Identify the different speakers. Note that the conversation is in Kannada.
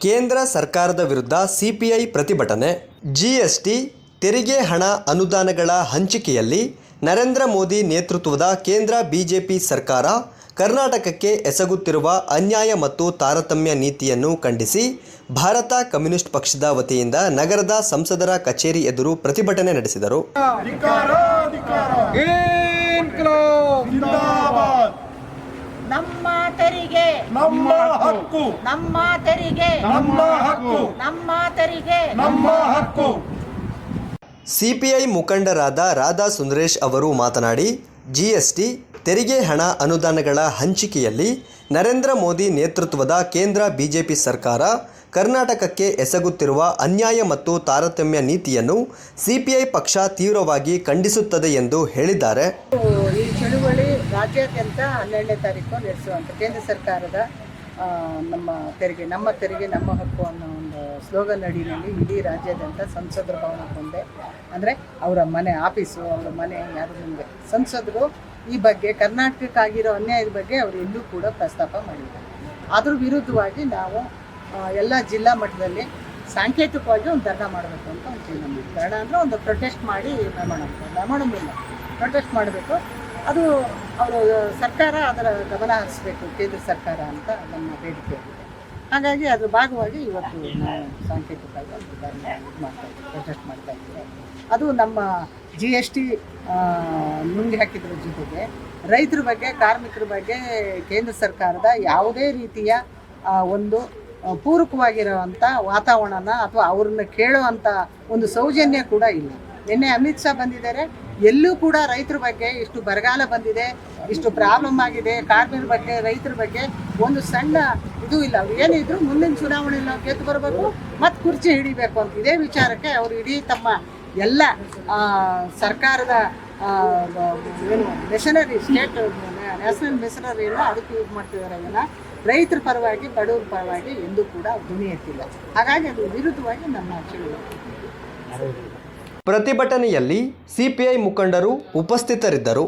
Speaker 1: ಕೇಂದ್ರ ಸರ್ಕಾರದ ವಿರುದ್ಧ ಸಿಪಿಐ ಪ್ರತಿಭಟನೆ ಜಿಎಸ್ಟಿ ತೆರಿಗೆ ಹಣ ಅನುದಾನಗಳ ಹಂಚಿಕೆಯಲ್ಲಿ ನರೇಂದ್ರ ಮೋದಿ ನೇತೃತ್ವದ ಕೇಂದ್ರ ಬಿಜೆಪಿ ಸರ್ಕಾರ ಕರ್ನಾಟಕಕ್ಕೆ ಎಸಗುತ್ತಿರುವ ಅನ್ಯಾಯ ಮತ್ತು ತಾರತಮ್ಯ ನೀತಿಯನ್ನು ಖಂಡಿಸಿ ಭಾರತ ಕಮ್ಯುನಿಸ್ಟ್ ಪಕ್ಷದ ವತಿಯಿಂದ ನಗರದ ಸಂಸದರ ಕಚೇರಿ ಎದುರು ಪ್ರತಿಭಟನೆ ನಡೆಸಿದರು.
Speaker 2: ನಮ್ಮ ತೆರಿಗೆ.
Speaker 3: ನಮ್ಮ ಹಕ್ಕು.
Speaker 2: ನಮ್ಮ ತೆರಿಗೆ.
Speaker 3: ನಮ್ಮ ಹಕ್ಕು.
Speaker 2: ನಮ್ಮ ತೆರಿಗೆ.
Speaker 3: ನಮ್ಮ ಹಕ್ಕು.
Speaker 1: ಸಿಪಿಐ ಮುಖಂಡರಾದ ರಾಧಾ ಸುಂದರೇಶ್ ಅವರು ಮಾತನಾಡಿ ಜಿಎಸ್ಟಿ ತೆರಿಗೆ ಹಣ ಅನುದಾನಗಳ ಹಂಚಿಕೆಯಲ್ಲಿ ನರೇಂದ್ರ ಮೋದಿ ನೇತೃತ್ವದ ಕೇಂದ್ರ ಬಿಜೆಪಿ ಸರ್ಕಾರ ಕರ್ನಾಟಕಕ್ಕೆ ಎಸಗುತ್ತಿರುವ ಅನ್ಯಾಯ ಮತ್ತು ತಾರತಮ್ಯ ನೀತಿಯನ್ನು ಸಿಪಿಐ ಪಕ್ಷ ತೀವ್ರವಾಗಿ ಖಂಡಿಸುತ್ತದೆ ಎಂದು ಹೇಳಿದ್ದಾರೆ.
Speaker 2: ರಾಜ್ಯಾದ್ಯಂತ ಹನ್ನೆರಡನೇ ತಾರೀಕು ನಡೆಸುವಂಥ ಕೇಂದ್ರ ಸರ್ಕಾರದ ನಮ್ಮ ತೆರಿಗೆ ನಮ್ಮ ತೆರಿಗೆ, ನಮ್ಮ ಹಕ್ಕು ಅನ್ನೋ ಒಂದು ಸ್ಲೋಗನ್ ಅಡಿಯಲ್ಲಿ ಇಡೀ ರಾಜ್ಯಾದ್ಯಂತ ಸಂಸದರ ಭವನ ಬಂದೆ. ಅಂದರೆ ಅವರ ಮನೆ ಆಫೀಸು, ಅವರ ಮನೆ ಯಾರು ನಿಮಗೆ ಸಂಸದರು ಈ ಬಗ್ಗೆ, ಕರ್ನಾಟಕಕ್ಕಾಗಿರೋ ಅನ್ಯಾಯದ ಬಗ್ಗೆ ಅವರು ಎಲ್ಲೂ ಕೂಡ ಪ್ರಸ್ತಾಪ ಮಾಡಿದ್ದಾರೆ ಅದ್ರ ವಿರುದ್ಧವಾಗಿ ನಾವು ಎಲ್ಲ ಜಿಲ್ಲಾ ಮಟ್ಟದಲ್ಲಿ ಸಾಂಕೇತಿಕವಾಗಿ ಒಂದು ಧರ್ಣ ಮಾಡಬೇಕು ಅಂತ ಒಂದು ಧರ್ಣ ಅಂದರೆ ಒಂದು ಪ್ರೊಟೆಸ್ಟ್ ಮಾಡಿ ಮಾಡೋಣ ಮಾಡೋಣ ಇಲ್ಲ. ಪ್ರೊಟೆಸ್ಟ್ ಮಾಡಬೇಕು. ಅದು ಅವರು ಸರ್ಕಾರ ಅದರ ಗಮನ ಹರಿಸಬೇಕು, ಕೇಂದ್ರ ಸರ್ಕಾರ ಅಂತ ನಮ್ಮ ಬೇಡಿಕೆ ಹಾಗಾಗಿ ಅದ್ರ ಭಾಗವಾಗಿ ಇವತ್ತು ನಾವು ಸಾಂಕೇತಿಕವಾಗಿ ಇದು ಮಾಡ್ತಾ ಇದ್ದೀವಿ ಪ್ರೊಟೆಸ್ಟ್ ಮಾಡ್ತಾ ಇದ್ದೀವಿ. ಅದು ನಮ್ಮ ಜಿ ಎಸ್ ಟಿ ನುಂಗಿ ಹಾಕಿದ್ರ ಜೊತೆಗೆ ರೈತರ ಬಗ್ಗೆ, ಕಾರ್ಮಿಕರ ಬಗ್ಗೆ ಕೇಂದ್ರ ಸರ್ಕಾರದ ಯಾವುದೇ ರೀತಿಯ ಒಂದು ಪೂರಕವಾಗಿರುವಂಥ ವಾತಾವರಣನ ಅಥವಾ ಅವ್ರನ್ನ ಕೇಳುವಂಥ ಒಂದು ಸೌಜನ್ಯ ಕೂಡ ಇಲ್ಲ. ನಿನ್ನೆ ಅಮಿತ್ ಶಾ ಬಂದಿದ್ದಾರೆ ಎಲ್ಲೂ ಕೂಡ ರೈತರ ಬಗ್ಗೆ ಇಷ್ಟು ಬರಗಾಲ ಬಂದಿದೆ, ಇಷ್ಟು ಪ್ರಾಬ್ಲಮ್ ಆಗಿದೆ, ಕಾರ್ಮಿಕರ ಬಗ್ಗೆ, ರೈತರ ಬಗ್ಗೆ ಒಂದು ಸಣ್ಣ ಇದು ಇಲ್ಲ. ಏನಿದ್ರು ಮುಂದಿನ ಚುನಾವಣೆಯಲ್ಲಿ ನಾವು ಗೆದ್ದು ಬರಬೇಕು ಮತ್ತು ಕುರ್ಚಿ ಹಿಡಿಬೇಕು ಅಂತ ಇದೇ ವಿಚಾರಕ್ಕೆ ಅವರು ಇಡೀ ತಮ್ಮ ಎಲ್ಲ ಸರ್ಕಾರದ ಏನು ಮೆಷನರಿ ಸ್ಟೇಟ್ ನ್ಯಾಷನಲ್ ಮೆಷನರಿಯನ್ನು ಅದಕ್ಕೆ ಯೂಸ್ ಮಾಡ್ತಿದ್ದಾರೆ ಅದನ್ನು ರೈತರ ಪರವಾಗಿ, ಬಡವರ ಪರವಾಗಿ ಎಂದೂ ಕೂಡ ಧ್ವನಿ ಎತ್ತಿಲ್ಲ. ಹಾಗಾಗಿ ಅದು ವಿರುದ್ಧವಾಗಿ ನಮ್ಮ ಚಳುವಳಿ
Speaker 1: ಪ್ರತಿಭಟನೆಯಲ್ಲಿ ಸಿಪಿಐ ಮುಖಂಡರು ಉಪಸ್ಥಿತರಿದ್ದರು.